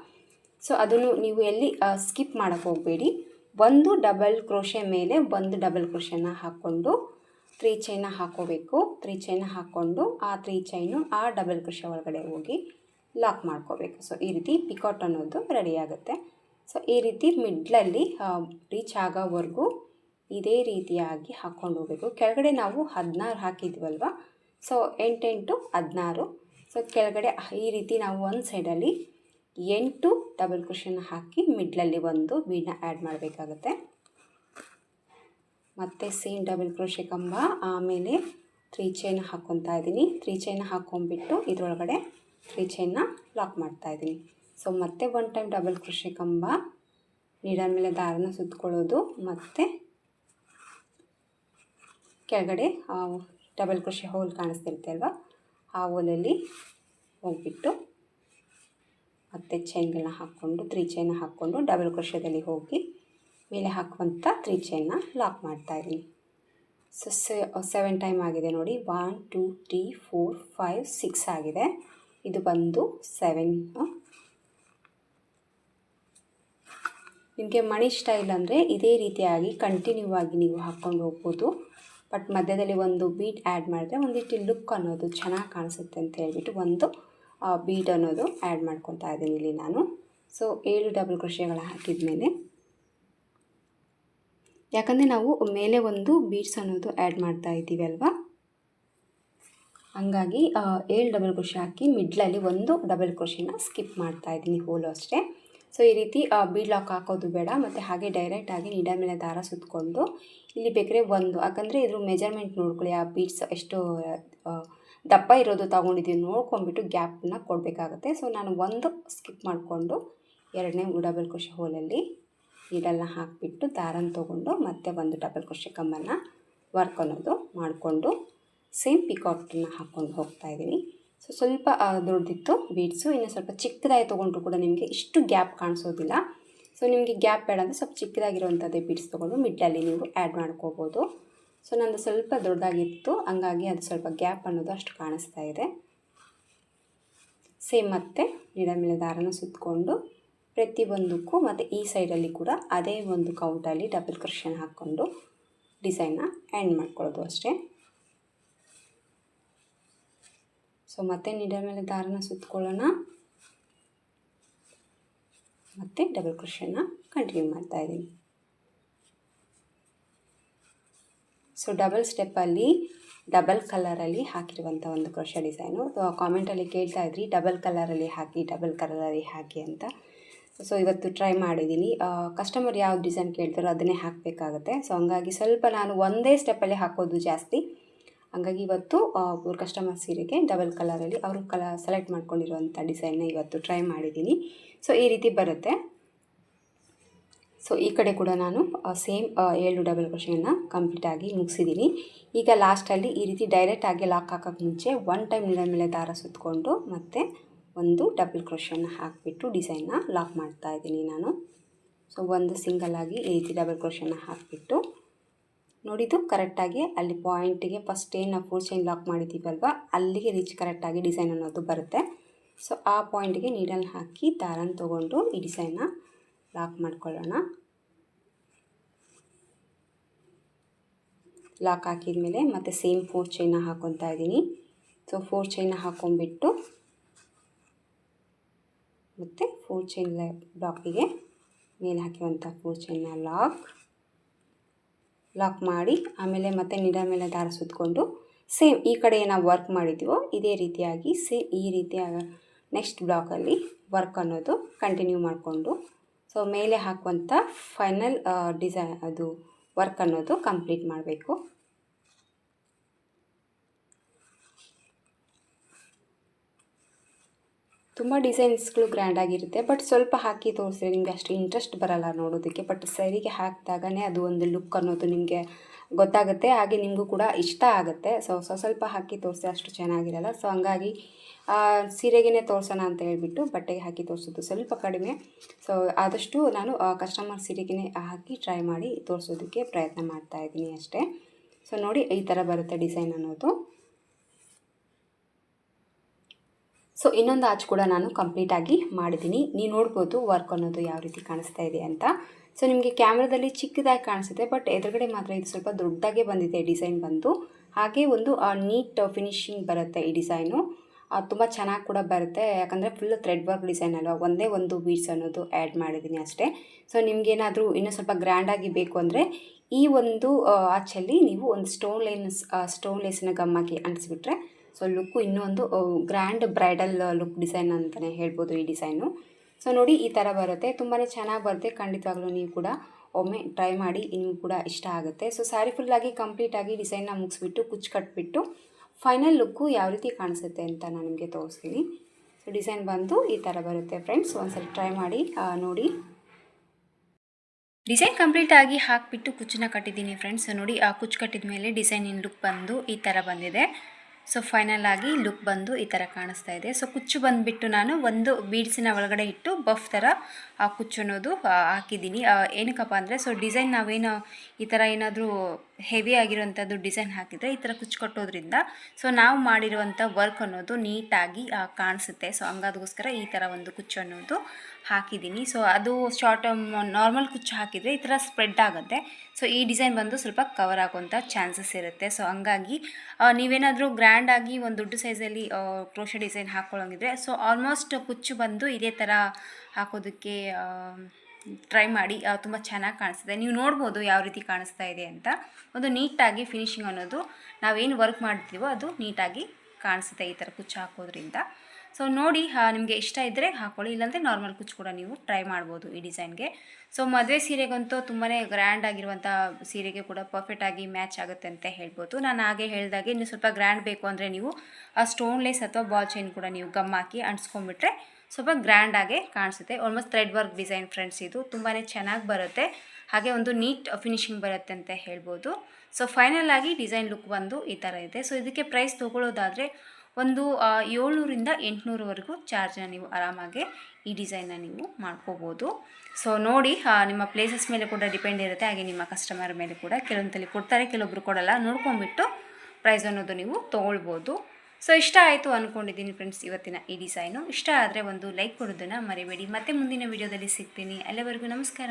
ಸೊ ಅದನ್ನು ನೀವು ಎಲ್ಲಿ ಸ್ಕಿಪ್ ಮಾಡೋಕ್ಕೆ ಹೋಗಬೇಡಿ. ಒಂದು ಡಬಲ್ ಕ್ರೋಶೆ ಮೇಲೆ ಒಂದು ಡಬಲ್ ಕ್ರೋಶೆನ ಹಾಕ್ಕೊಂಡು ತ್ರೀ ಚೈನ ಹಾಕ್ಕೋಬೇಕು. ತ್ರೀ ಚೈನ ಹಾಕ್ಕೊಂಡು ಆ ತ್ರೀ ಚೈನು ಆ ಡಬಲ್ ಕ್ರೋಶೆ ಒಳಗಡೆ ಹೋಗಿ ಲಾಕ್ ಮಾಡ್ಕೋಬೇಕು. ಸೊ ಈ ರೀತಿ ಪಿಕಾಟ್ ಅನ್ನೋದು ರೆಡಿ ಆಗುತ್ತೆ. ಸೊ ಈ ರೀತಿ ಮಿಡ್ಲಲ್ಲಿ ರೀಚ್ ಆಗೋವರೆಗೂ ಇದೇ ರೀತಿಯಾಗಿ ಹಾಕ್ಕೊಂಡು ಹೋಗಬೇಕು. ಕೆಳಗಡೆ ನಾವು ಹದಿನಾರು ಹಾಕಿದ್ವಲ್ವ? ಸೊ ಎಂಟೆಂಟು ಹದಿನಾರು. ಸೊ ಕೆಳಗಡೆ ಈ ರೀತಿ ನಾವು ಒಂದು ಸೈಡಲ್ಲಿ ಎಂಟು ಡಬಲ್ ಕ್ರೋಷನ ಹಾಕಿ ಮಿಡ್ಲಲ್ಲಿ ಒಂದು ಬೀಡನ್ನ ಆ್ಯಡ್ ಮಾಡಬೇಕಾಗತ್ತೆ. ಮತ್ತು ಸೇಮ್ ಡಬಲ್ ಕ್ರೋಶೆ ಕಂಬ, ಆಮೇಲೆ ತ್ರೀ ಚೈನ್ ಹಾಕ್ಕೊತಾ ಇದ್ದೀನಿ. ತ್ರೀ ಚೈನ್ ಹಾಕ್ಕೊಂಬಿಟ್ಟು ಇದರೊಳಗಡೆ ತ್ರೀ ಚೈನ್ನ ಲಾಕ್ ಮಾಡ್ತಾ ಇದ್ದೀನಿ. ಸೊ ಮತ್ತೆ ಒನ್ ಟೈಮ್ ಡಬಲ್ ಕ್ರೋಶೆ ಕಂಬ ನೀಡಲ್ ಮೇಲೆ ದಾರನ ಸುತ್ತಕೊಳ್ಳೋದು ಮತ್ತು ಕೆಳಗಡೆ ಡಬಲ್ ಕ್ರೋಶೆ ಹೋಲ್ ಕಾಣಿಸ್ತಿರುತ್ತೆ ಅಲ್ವಾ? ಆ ಹೋಲಲ್ಲಿ ಹೋಗಿಬಿಟ್ಟು ಮತ್ತು ಚೈನ್ಗಳನ್ನ ಹಾಕ್ಕೊಂಡು, ತ್ರೀ ಚೈನ್ ಹಾಕ್ಕೊಂಡು ಡಬಲ್ ಕ್ರೋಶದಲ್ಲಿ ಹೋಗಿ ಮೇಲೆ ಹಾಕುವಂಥ ತ್ರೀ ಚೈನ್ನ ಲಾಕ್ ಮಾಡ್ತಾಯಿದ್ದೀನಿ ಸೊ ಸೆವೆನ್ ಟೈಮ್ ಆಗಿದೆ ನೋಡಿ. One two three four five six ಆಗಿದೆ. ಇದು ಬಂದು ಸೆವೆನ್ ನಿಮಗೆ ಮಣಿ ಸ್ಟೈಲ್ ಅಂದರೆ ಇದೇ ರೀತಿಯಾಗಿ ಕಂಟಿನ್ಯೂ ಆಗಿ ನೀವು ಹಾಕ್ಕೊಂಡು ಹೋಗ್ಬೋದು. ಬಟ್ ಮಧ್ಯದಲ್ಲಿ ಒಂದು ಬೀಟ್ ಆ್ಯಡ್ ಮಾಡಿದ್ರೆ ಒಂದಿಷ್ಟು ಲುಕ್ ಅನ್ನೋದು ಚೆನ್ನಾಗಿ ಕಾಣಿಸುತ್ತೆ ಅಂತ ಹೇಳ್ಬಿಟ್ಟು ಒಂದು ಬೀಡ್ ಅನ್ನೋದು ಆ್ಯಡ್ ಮಾಡ್ಕೊತಾ ಇದ್ದೀನಿ ಇಲ್ಲಿ ನಾನು. ಸೊ ಏಳು ಡಬಲ್ ಕೃಷಿಗಳು ಹಾಕಿದ ಮೇಲೆ ಯಾಕಂದರೆ ನಾವು ಮೇಲೆ ಒಂದು ಬೀಡ್ಸ್ ಅನ್ನೋದು ಆ್ಯಡ್ ಮಾಡ್ತಾ ಇದ್ದೀವಿ ಅಲ್ವಾ? ಹಂಗಾಗಿ ಏಳು ಡಬಲ್ ಕ್ರೋಶೆ ಹಾಕಿ ಮಿಡ್ಲಲ್ಲಿ ಒಂದು ಡಬಲ್ ಕೃಷಿನ ಸ್ಕಿಪ್ ಮಾಡ್ತಾ ಇದ್ದೀನಿ ಹೋಲು ಅಷ್ಟೇ. ಸೊ ಈ ರೀತಿ ಬೀಡ್ ಲಾಕ್ ಹಾಕೋದು ಬೇಡ. ಮತ್ತು ಹಾಗೆ ಡೈರೆಕ್ಟಾಗಿ ನೀಡ ಮೇಲೆ ದಾರ ಸುತ್ತಕೊಂಡು ಇಲ್ಲಿ ಬೇಕರೆ ಒಂದು. ಯಾಕಂದರೆ ಇದ್ರ ಮೆಜರ್ಮೆಂಟ್ ನೋಡ್ಕೊಳ್ಳಿ, ಆ ಬೀಡ್ಸ್ ಎಷ್ಟು ದಪ್ಪ ಇರೋದು ತೊಗೊಂಡಿದ್ದೀನಿ. ನೋಡ್ಕೊಂಡ್ಬಿಟ್ಟು ಗ್ಯಾಪ್ನ ಕೊಡಬೇಕಾಗುತ್ತೆ. ಸೊ ನಾನು ಒಂದು ಸ್ಕಿಪ್ ಮಾಡಿಕೊಂಡು ಎರಡನೇ ಡಬಲ್ ಕ್ರೋಶೆ ಹೋಲಲ್ಲಿ ನೀಡಲ್ನ ಹಾಕಿಬಿಟ್ಟು ದಾರನ ತೊಗೊಂಡು ಮತ್ತೆ ಒಂದು ಡಬಲ್ ಕ್ರೋಶೆ ಕಮ್ಮನ್ನು ವರ್ಕ್ ಅನ್ನೋದು ಮಾಡಿಕೊಂಡು ಸೇಮ್ ಪಿಕಾಕ್ಟನ್ನು ಹಾಕ್ಕೊಂಡು ಹೋಗ್ತಾ ಇದ್ದೀನಿ. ಸೊ ಸ್ವಲ್ಪ ದೊಡ್ಡದಿತ್ತು ಬೀಡ್ಸು. ಇನ್ನು ಸ್ವಲ್ಪ ಚಿಕ್ಕದಾಗಿ ತೊಗೊಂಡ್ರು ಕೂಡ ನಿಮಗೆ ಇಷ್ಟು ಗ್ಯಾಪ್ ಕಾಣಿಸೋದಿಲ್ಲ. ಸೊ ನಿಮಗೆ ಗ್ಯಾಪ್ ಬೇಡ ಅಂದರೆ ಸ್ವಲ್ಪ ಚಿಕ್ಕದಾಗಿರುವಂಥದ್ದೇ ಬೀಡ್ಸ್ ತೊಗೊಂಡು ಮಿಡ್ಲಲ್ಲಿ ನೀವು ಆ್ಯಡ್ ಮಾಡ್ಕೋಬೋದು. ಸೊ ನಂದು ಸ್ವಲ್ಪ ದೊಡ್ಡದಾಗಿತ್ತು, ಹಂಗಾಗಿ ಅದು ಸ್ವಲ್ಪ ಗ್ಯಾಪ್ ಅನ್ನೋದು ಅಷ್ಟು ಕಾಣಿಸ್ತಾ ಇದೆ. ಸೇಮ್ ಮತ್ತೆ ಗಿಡ ಮೇಲೆ ದಾರನ ಸುತ್ತಕೊಂಡು ಪ್ರತಿಯೊಂದಕ್ಕೂ ಮತ್ತು ಈ ಸೈಡಲ್ಲಿ ಕೂಡ ಅದೇ ಒಂದು ಕೌಂಟಲ್ಲಿ ಡಬಲ್ ಕ್ರಷನ್ ಹಾಕ್ಕೊಂಡು ಡಿಸೈನ್ನ ಎಂಡ್ ಮಾಡ್ಕೊಳ್ಳೋದು ಅಷ್ಟೇ. ಸೊ ಮತ್ತೆ ನಿಡ ಮೇಲೆ ದಾರನ ಸುತ್ತಕೊಳ್ಳೋಣ ಮತ್ತು ಡಬಲ್ ಕ್ರಷನ್ನ ಕಂಟಿನ್ಯೂ ಮಾಡ್ತಾಯಿದ್ದೀನಿ ಸೊ ಡಬಲ್ ಸ್ಟೆಪ್ಪಲ್ಲಿ ಡಬಲ್ ಕಲರಲ್ಲಿ ಹಾಕಿರುವಂಥ ಒಂದು ಕ್ರೋಶ ಡಿಸೈನು ಕಾಮೆಂಟಲ್ಲಿ ಕೇಳ್ತಾ ಇದ್ರಿ ಡಬಲ್ ಕಲರಲ್ಲಿ ಹಾಕಿ ಡಬಲ್ ಕಲರಲ್ಲಿ ಹಾಕಿ ಅಂತ. ಸೊ ಇವತ್ತು ಟ್ರೈ ಮಾಡಿದ್ದೀನಿ. ಕಸ್ಟಮರ್ ಯಾವ ಡಿಸೈನ್ ಕೇಳ್ತಾರೋ ಅದನ್ನೇ ಹಾಕಬೇಕಾಗುತ್ತೆ. ಸೊ ಹಂಗಾಗಿ ಸ್ವಲ್ಪ ನಾನು ಒಂದೇ ಸ್ಟೆಪ್ಪಲ್ಲಿ ಹಾಕೋದು ಜಾಸ್ತಿ. ಹಂಗಾಗಿ ಇವತ್ತು ಕಸ್ಟಮರ್ ಸೀರೆಗೆ ಡಬಲ್ ಕಲರಲ್ಲಿ ಅವರು ಕಲ ಸೆಲೆಕ್ಟ್ ಮಾಡ್ಕೊಂಡಿರುವಂಥ ಡಿಸೈನ್ನ ಇವತ್ತು ಟ್ರೈ ಮಾಡಿದ್ದೀನಿ. ಸೊ ಈ ರೀತಿ ಬರುತ್ತೆ. ಸೊ ಈ ಕಡೆ ಕೂಡ ನಾನು ಸೇಮ್ ಏಳು ಡಬಲ್ ಕ್ರೋಶೆಯನ್ನು ಕಂಪ್ಲೀಟಾಗಿ ಮುಗಿಸಿದ್ದೀನಿ ಈಗ ಲಾಸ್ಟಲ್ಲಿ ಈ ರೀತಿ ಡೈರೆಕ್ಟಾಗಿ ಲಾಕ್ ಹಾಕೋಕ್ಕೆ ಮುಂಚೆ ಒನ್ ಟೈಮ್ ನೀಡಲ್ ಮೇಲೆ ದಾರ ಸುತ್ತಕೊಂಡು ಮತ್ತು ಒಂದು ಡಬಲ್ ಕ್ರೋಶನ್ನು ಹಾಕಿಬಿಟ್ಟು ಡಿಸೈನ್ನ ಲಾಕ್ ಮಾಡ್ತಾ ಇದ್ದೀನಿ ನಾನು. ಸೊ ಒಂದು ಸಿಂಗಲ್ ಆಗಿ ಈ ರೀತಿ ಡಬಲ್ ಕ್ರೋಶನ್ನು ಹಾಕಿಬಿಟ್ಟು ನೋಡಿದ್ದು ಕರೆಕ್ಟಾಗಿ ಅಲ್ಲಿ ಪಾಯಿಂಟಿಗೆ ಫಸ್ಟ್ ಏನು ನಾವು ಫುಲ್ ಚೈನ್ ಲಾಕ್ ಮಾಡಿದ್ದೀವಲ್ವ? ಅಲ್ಲಿಗೆ ರೀಚ್ ಕರೆಕ್ಟಾಗಿ ಡಿಸೈನ್ ಅನ್ನೋದು ಬರುತ್ತೆ. ಸೊ ಆ ಪಾಯಿಂಟಿಗೆ ನೀಡಲ್ಲಿ ಹಾಕಿ ದಾರನ ತೊಗೊಂಡು ಈ ಡಿಸೈನ್ನ ಲಾಕ್ ಮಾಡ್ಕೊಳ್ಳೋಣ. ಲಾಕ್ ಹಾಕಿದ ಮೇಲೆ ಮತ್ತೆ ಸೇಮ್ ಫೋರ್ ಚೈನ ಹಾಕೊತಾ ಇದ್ದೀನಿ. ಸೊ ಫೋರ್ ಚೈನ ಹಾಕೊಂಡ್ಬಿಟ್ಟು ಮತ್ತು ಫೋರ್ ಚೈನ್ ಬ್ಲಾಕಿಗೆ ಮೇಲೆ ಹಾಕಿರುವಂಥ ಫೋರ್ ಚೈನ ಲಾಕ್. ಲಾಕ್ ಮಾಡಿ ಆಮೇಲೆ ಮತ್ತೆ ನಿಡ ಮೇಲೆ ದಾರ ಸುತ್ತಕೊಂಡು ಸೇಮ್ ಈ ಕಡೆ ನಾವು ವರ್ಕ್ ಮಾಡಿದ್ದೀವೋ ಇದೇ ರೀತಿಯಾಗಿ ಸೇಮ್ ಈ ರೀತಿಯ ನೆಕ್ಸ್ಟ್ ಬ್ಲಾಕಲ್ಲಿ ವರ್ಕ್ ಅನ್ನೋದು ಕಂಟಿನ್ಯೂ ಮಾಡಿಕೊಂಡು ಸೊ ಮೇಲೆ ಹಾಕುವಂಥ ಫೈನಲ್ ಡಿಸೈ ಅದು ವರ್ಕ್ ಅನ್ನೋದು ಕಂಪ್ಲೀಟ್ ಮಾಡಬೇಕು. ತುಂಬ ಡಿಸೈನ್ಸ್ಗಳು ಗ್ರ್ಯಾಂಡಾಗಿರುತ್ತೆ ಬಟ್ ಸ್ವಲ್ಪ ಹಾಕಿ ತೋರಿಸಿದ್ರೆ ನಿಮಗೆ ಅಷ್ಟು ಇಂಟ್ರೆಸ್ಟ್ ಬರಲ್ಲ ನೋಡೋದಕ್ಕೆ ಬಟ್ ಸರಿಗೆ ಹಾಕಿದಾಗನೇ ಅದು ಒಂದು ಲುಕ್ ಅನ್ನೋದು ನಿಮಗೆ ಗೊತ್ತಾಗುತ್ತೆ, ಹಾಗೆ ನಿಮಗೂ ಕೂಡ ಇಷ್ಟ ಆಗುತ್ತೆ. ಸೊ ಸ್ವಲ್ಪ ಹಾಕಿ ತೋರಿಸಿ, ಅಷ್ಟು ಚೆನ್ನಾಗಿರಲ್ಲ. ಸೊ ಹಂಗಾಗಿ ಸೀರೆಗೇ ತೋರಿಸೋಣ ಅಂತ ಹೇಳಿಬಿಟ್ಟು ಬಟ್ಟೆಗೆ ಹಾಕಿ ತೋರಿಸೋದು ಸ್ವಲ್ಪ ಕಡಿಮೆ. ಸೊ ಆದಷ್ಟು ನಾನು ಕಸ್ಟಮರ್ ಸೀರೆಗೇ ಹಾಕಿ ಟ್ರೈ ಮಾಡಿ ತೋರಿಸೋದಕ್ಕೆ ಪ್ರಯತ್ನ ಮಾಡ್ತಾ ಇದ್ದೀನಿ ಅಷ್ಟೇ. ಸೊ ನೋಡಿ, ಈ ಥರ ಬರುತ್ತೆ ಡಿಸೈನ್ ಅನ್ನೋದು. ಸೊ ಇನ್ನೊಂದು ಆಚ್ ಕೂಡ ನಾನು ಕಂಪ್ಲೀಟಾಗಿ ಮಾಡಿದ್ದೀನಿ. ನೀವು ನೋಡ್ಬೋದು ವರ್ಕ್ ಅನ್ನೋದು ಯಾವ ರೀತಿ ಕಾಣಿಸ್ತಾ ಇದೆ ಅಂತ. ಸೊ ನಿಮಗೆ ಕ್ಯಾಮ್ರಾದಲ್ಲಿ ಚಿಕ್ಕದಾಗಿ ಕಾಣಿಸುತ್ತೆ ಬಟ್ ಎದುರುಗಡೆ ಮಾತ್ರ ಇದು ಸ್ವಲ್ಪ ದೊಡ್ಡದಾಗೆ ಬಂದಿದೆ ಡಿಸೈನ್ ಬಂದು. ಹಾಗೆ ಒಂದು ನೀಟ್ ಫಿನಿಶಿಂಗ್ ಬರುತ್ತೆ ಈ ಡಿಸೈನು ತುಂಬ ಚೆನ್ನಾಗಿ ಕೂಡ ಬರುತ್ತೆ, ಯಾಕಂದರೆ ಫುಲ್ ಥ್ರೆಡ್ ವರ್ಕ್ ಡಿಸೈನ್ ಅಲ್ವಾ? ಒಂದೇ ಒಂದು ಬೀಡ್ಸ್ ಅನ್ನೋದು ಆ್ಯಡ್ ಮಾಡಿದ್ದೀನಿ ಅಷ್ಟೇ. ಸೊ ನಿಮಗೇನಾದರೂ ಇನ್ನೂ ಸ್ವಲ್ಪ ಗ್ರ್ಯಾಂಡಾಗಿ ಬೇಕು ಅಂದರೆ, ಈ ಒಂದು ಆಚಲ್ಲಿ ನೀವು ಒಂದು ಸ್ಟೋನ್ ಲೈನ್ಸ್ ಸ್ಟೋನ್ ಲೇಸಿನ ಗಮ್ಮಾಕಿ ಅಂಟಿಸ್ಬಿಟ್ರೆ ಸೊ ಲುಕ್ಕು ಇನ್ನೊಂದು ಗ್ರ್ಯಾಂಡ್ ಬ್ರೈಡಲ್ ಲುಕ್ ಡಿಸೈನ್ ಅಂತಲೇ ಹೇಳ್ಬೋದು ಈ ಡಿಸೈನು ಸೊ ನೋಡಿ ಈ ಥರ ಬರುತ್ತೆ. ತುಂಬಾ ಚೆನ್ನಾಗಿ ಬರುತ್ತೆ. ಖಂಡಿತವಾಗ್ಲೂ ನೀವು ಕೂಡ ಒಮ್ಮೆ ಟ್ರೈ ಮಾಡಿ ನಿಮಗೂ ಕೂಡ ಇಷ್ಟ ಆಗುತ್ತೆ. ಸೊ ಸ್ಯಾರಿ ಫುಲ್ಲಾಗಿ ಕಂಪ್ಲೀಟಾಗಿ ಡಿಸೈನ್ನ ಮುಗಿಸ್ಬಿಟ್ಟು ಕುಚ್ಚು ಕಟ್ಬಿಟ್ಟು ಫೈನಲ್ ಲುಕ್ಕು ಯಾವ ರೀತಿ ಕಾಣಿಸುತ್ತೆ ಅಂತ ನಾನು ನಿಮಗೆ ತೋರಿಸ್ತೀನಿ. ಸೊ ಡಿಸೈನ್ ಬಂದು ಈ ಥರ ಬರುತ್ತೆ ಫ್ರೆಂಡ್ಸ್ ಒಂದ್ಸಲ ಟ್ರೈ ಮಾಡಿ ನೋಡಿ. ಡಿಸೈನ್ ಕಂಪ್ಲೀಟಾಗಿ ಹಾಕಿಬಿಟ್ಟು ಕುಚ್ಚನ್ನ ಕಟ್ಟಿದ್ದೀನಿ ಫ್ರೆಂಡ್ಸ್ ನೋಡಿ, ಆ ಕುಚ್ಚು ಕಟ್ಟಿದ ಮೇಲೆ ಡಿಸೈನಿನ ಲುಕ್ ಬಂದು ಈ ಥರ ಬಂದಿದೆ. ಸೊ ಫೈನಲ್ ಆಗಿ ಲುಕ್ ಬಂದು ಈ ಥರ ಕಾಣಿಸ್ತಾ ಇದೆ. ಸೊ ಕುಚ್ಚು ಬಂದುಬಿಟ್ಟು ನಾನು ಒಂದು ಬೀಡ್ಸಿನ ಒಳಗಡೆ ಇಟ್ಟು ಬಫ್ ಥರ ಆ ಕುಚ್ಚು ಅನ್ನೋದು ಹಾಕಿದ್ದೀನಿ. ಏನಕ್ಕಪ್ಪ ಅಂದರೆ ಸೊ ಡಿಸೈನ್ ನಾವೇನು ಈ ಥರ ಏನಾದರೂ ಹೆವಿ ಆಗಿರುವಂಥದ್ದು ಡಿಸೈನ್ ಹಾಕಿದರೆ ಈ ಥರ ಕುಚ್ಚು ಕಟ್ಟೋದ್ರಿಂದ ಸೊ ನಾವು ಮಾಡಿರುವಂಥ ವರ್ಕ್ ಅನ್ನೋದು ನೀಟಾಗಿ ಕಾಣಿಸುತ್ತೆ. ಸೊ ಹಂಗಾದಗೋಸ್ಕರ ಈ ಥರ ಒಂದು ಕುಚ್ಚು ಅನ್ನೋದು ಹಾಕಿದ್ದೀನಿ. ಸೊ ಅದು ಶಾರ್ಟ್ ನಾರ್ಮಲ್ ಕುಚ್ಚು ಹಾಕಿದರೆ ಈ ಥರ ಸ್ಪ್ರೆಡ್ ಆಗುತ್ತೆ. ಸೊ ಈ ಡಿಸೈನ್ ಬಂದು ಸ್ವಲ್ಪ ಕವರ್ ಆಗುವಂಥ ಚಾನ್ಸಸ್ ಇರುತ್ತೆ. ಸೊ ಹಂಗಾಗಿ ನೀವೇನಾದರೂ ಗ್ರ್ಯಾಂಡಾಗಿ ಒಂದು ದೊಡ್ಡ ಸೈಜಲ್ಲಿ ಕ್ರೋಶ ಡಿಸೈನ್ ಹಾಕ್ಕೊಳ್ಳೋಂಗಿದ್ರೆ ಸೊ ಆಲ್ಮೋಸ್ಟ್ ಕುಚ್ಚು ಬಂದು ಇದೇ ಥರ ಹಾಕೋದಕ್ಕೆ ಟ್ರೈ ಮಾಡಿ ತುಂಬ ಚೆನ್ನಾಗಿ ಕಾಣಿಸ್ತಿದೆ. ನೀವು ನೋಡ್ಬೋದು ಯಾವ ರೀತಿ ಕಾಣಿಸ್ತಾ ಇದೆ ಅಂತ. ಒಂದು ನೀಟಾಗಿ ಫಿನಿಶಿಂಗ್ ಅನ್ನೋದು ನಾವೇನು ವರ್ಕ್ ಮಾಡ್ತೀವೋ ಅದು ನೀಟಾಗಿ ಕಾಣಿಸುತ್ತೆ ಈ ಥರ ಕುಚ್ಚು ಹಾಕೋದ್ರಿಂದ. ಸೊ ನೋಡಿ ನಿಮಗೆ ಇಷ್ಟ ಇದ್ದರೆ ಹಾಕೊಳ್ಳಿ, ಇಲ್ಲಾಂದರೆ ನಾರ್ಮಲ್ ಕುಚ್ಚು ಕೂಡ ನೀವು ಟ್ರೈ ಮಾಡ್ಬೋದು ಈ ಡಿಸೈನ್ಗೆ. ಸೊ ಮದುವೆ ಸೀರೆಗಂತೂ ತುಂಬಾ ಗ್ರ್ಯಾಂಡ್ ಆಗಿರುವಂಥ ಸೀರೆಗೆ ಕೂಡ ಪರ್ಫೆಕ್ಟಾಗಿ ಮ್ಯಾಚ್ ಆಗುತ್ತೆ ಅಂತ ಹೇಳ್ಬೋದು. ನಾನು ಹಾಗೆ ಹೇಳಿದಾಗೆ ಇನ್ನು ಸ್ವಲ್ಪ ಗ್ರ್ಯಾಂಡ್ ಬೇಕು ಅಂದರೆ ನೀವು ಆ ಸ್ಟೋನ್ ಲೆಸ್ ಅಥವಾ ಬಾಲ್ ಚೈನ್ ಕೂಡ ನೀವು ಗಮ್ ಹಾಕಿ ಅಂಟಿಸ್ಕೊಂಡ್ಬಿಟ್ರೆ ಸ್ವಲ್ಪ ಗ್ರ್ಯಾಂಡಾಗೆ ಕಾಣಿಸುತ್ತೆ. Almost thread work design friends ಇದು ತುಂಬಾ ಚೆನ್ನಾಗಿ ಬರುತ್ತೆ. ಹಾಗೆ ಒಂದು ನೀಟ್ ಫಿನಿಶಿಂಗ್ ಬರುತ್ತೆ ಅಂತ ಹೇಳ್ಬೋದು. ಸೊ ಫೈನಲ್ ಆಗಿ ಡಿಸೈನ್ ಲುಕ್ ಬಂದು ಈ ಥರ ಇದೆ. ಸೊ ಇದಕ್ಕೆ ಪ್ರೈಸ್ ತೊಗೊಳ್ಳೋದಾದರೆ ಒಂದು ಏಳ್ನೂರಿಂದ ಎಂಟುನೂರವರೆಗೂ ಚಾರ್ಜನ್ನ ನೀವು ಆರಾಮಾಗಿ ಈ ಡಿಸೈನ್ನ ನೀವು ಮಾಡ್ಕೋಬೋದು. ಸೊ ನೋಡಿ ನಿಮ್ಮ ಪ್ಲೇಸಸ್ ಮೇಲೆ ಕೂಡ ಡಿಪೆಂಡ್ ಇರುತ್ತೆ. ಹಾಗೆ ನಿಮ್ಮ ಕಸ್ಟಮರ್ ಮೇಲೆ ಕೂಡ ಕೆಲವೊಂದಲ್ಲಿ ಕೊಡ್ತಾರೆ, ಕೆಲವೊಬ್ರು ಕೊಡಲ್ಲ. ನೋಡ್ಕೊಂಬಿಟ್ಟು ಪ್ರೈಸ್ ಅನ್ನೋದು ನೀವು ತೊಗೊಳ್ಬೋದು. ಸೊ ಇಷ್ಟ ಆಯಿತು ಅಂದ್ಕೊಂಡಿದ್ದೀನಿ ಫ್ರೆಂಡ್ಸ್ ಇವತ್ತಿನ ಈ ಡಿಸೈನು ಇಷ್ಟ ಆದರೆ ಒಂದು ಲೈಕ್ ಕೊಡೋದನ್ನು ಮರಿಬೇಡಿ. ಮತ್ತೆ ಮುಂದಿನ ವೀಡಿಯೋದಲ್ಲಿ ಸಿಗ್ತೀನಿ. ಅಲ್ಲಿವರೆಗೂ ನಮಸ್ಕಾರ.